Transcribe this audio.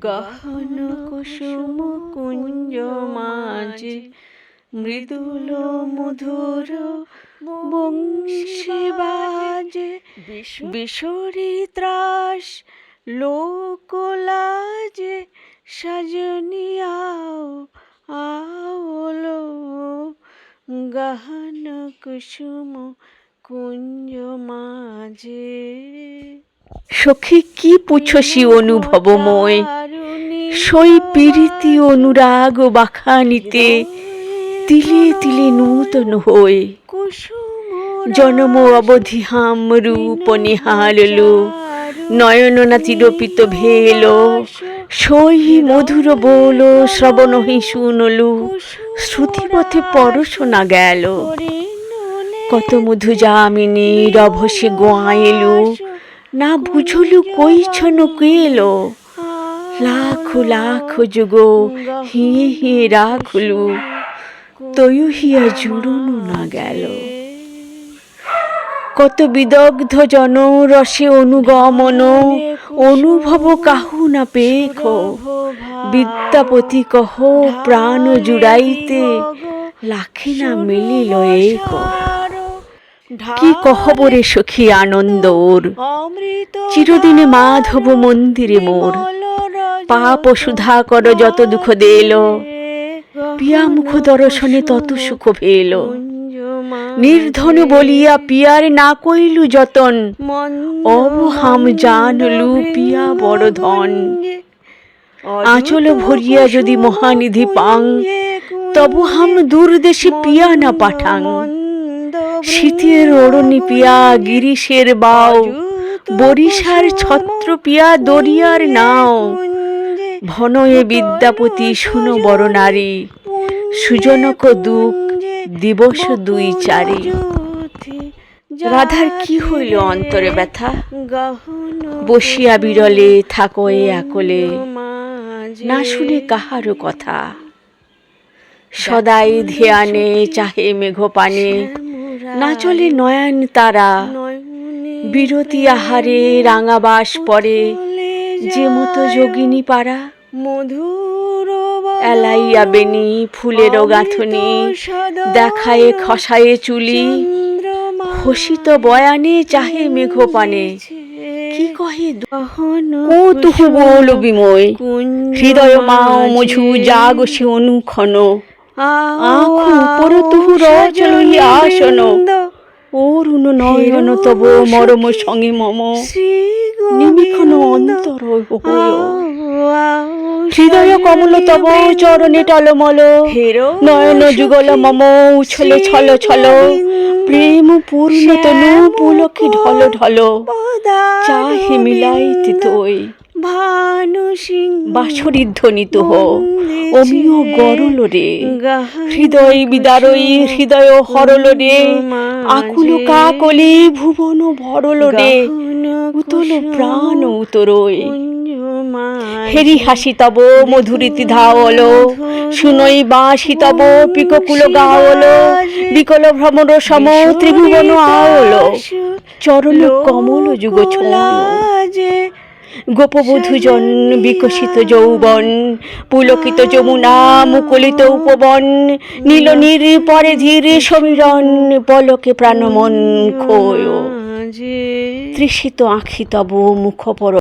গহন কুসুম কুঞ্জ মাঝে, মৃদুল মধুর বংশী বাজে, বিশরী ত্রাস লোকলাজে সজনী আও আওলো গহন কুসুম কুঞ্জ মাঝে। সখী কি পুছসি অনুভবময়? সই পীড়িতি অনুরাগ বাখানিতে তিলে তিলে নূতন হয়ে জনম অবধি হাম রূপ নিহারলো। নয়ন না তিরপিত ভেল। সই মধুর বোল শ্রবণ হি শুনলু। শ্রুতিপথে পরশোনা গেল। কত মধু যামিনী, রভসে গোয়াইলু না বুঝলু কইছন কেলো লাখ লাখ যুগ হিয়ে হিয়ে রাখলু। তয়ু হিয়া জুড়ুনু না গেল। কত বিদগ্ধ জন রসে অনুগমন, অনুভব কাহু না পেখ। বিদ্যাপতি কহ প্রাণ জুড়াইতে, লাখে না মিলিল এক। কি কহবরে সখী আনন্দ ওর? চিরদিনে মাধব মন্দিরে মোর। পাপ সুধা কর যত দুঃখ দেল। পিয়া মুখ দর্শনে তত সুখ ভেল নির্ধন বলিয়া পিয়ার না কইলু যতন। অব হাম জানলু পিয়া বড় ধন। আঁচল ভরিয়া যদি মহানিধি পাং তবু হাম দূরদেশে পিয়া না পাঠাং। শীতের ওড়নি পিয়া, গিরিশের বাও, বরিশার ছত্র পিয়া দরিয়ার নাও। ভনয়ে বিদ্যাপতি, শুনো বড় নারী, সুজনক দুঃখ, দিবস দুই চারি। রাধার কি হইল অন্তরে ব্যথা? বসিয়া বিরলে থাকো এ আকলে, না শুনে কাহারও কথা? সদাই ধ্যানে চাহে মেঘ পানে না চলে নয়ন তারা। বিরতি আহারে রাঙাবাস পরে যে মতো যোগিনী পারা মধুর এলাইয়া বেনি ফুলের গাঁথনি। দেখায়ে খসায়ে চুলি। হসিত বয়ানে চাহে মেঘ পানে। কি কহে কৌতুহু বল বিময়। হৃদয় মাও মঝু জাগ সে অনুক্ষণ অরুণ নয়ন তব মরম সঙ্গে মম নিমিখন অন্তর হৃদয় কমল তব চরণে টলমল। নয়ন যুগল মম উছলে ছল ছল। প্রেম পূর্ণ তনু পুলকি ঢল ঢল। চাহে মিলাইতে তোই। বাঁশরির ধ্বনিত হ। অমিয় গরল রে। হৃদয় বিদারই হৃদয় হরল রে। আকুল কাকলি ভুবন ভরল রে। উতল প্রাণ উতরই হেরি হাসি তব মধুরীতি ধাওল। শুনই বাঁশি তব পিককুল গাওল। বিকল ভ্রমর সম ত্রিভুবন আওল। চরণ কমল যুগ ছোঁয় গোপবধূজন বিকশিত যৌবন পুলকিত যমুনা মুকুলিত উপবন নীল নির পরে ধীর সমীরণ পলকে প্রাণমন খোয় তৃষিত আঁখি তব মুখ পর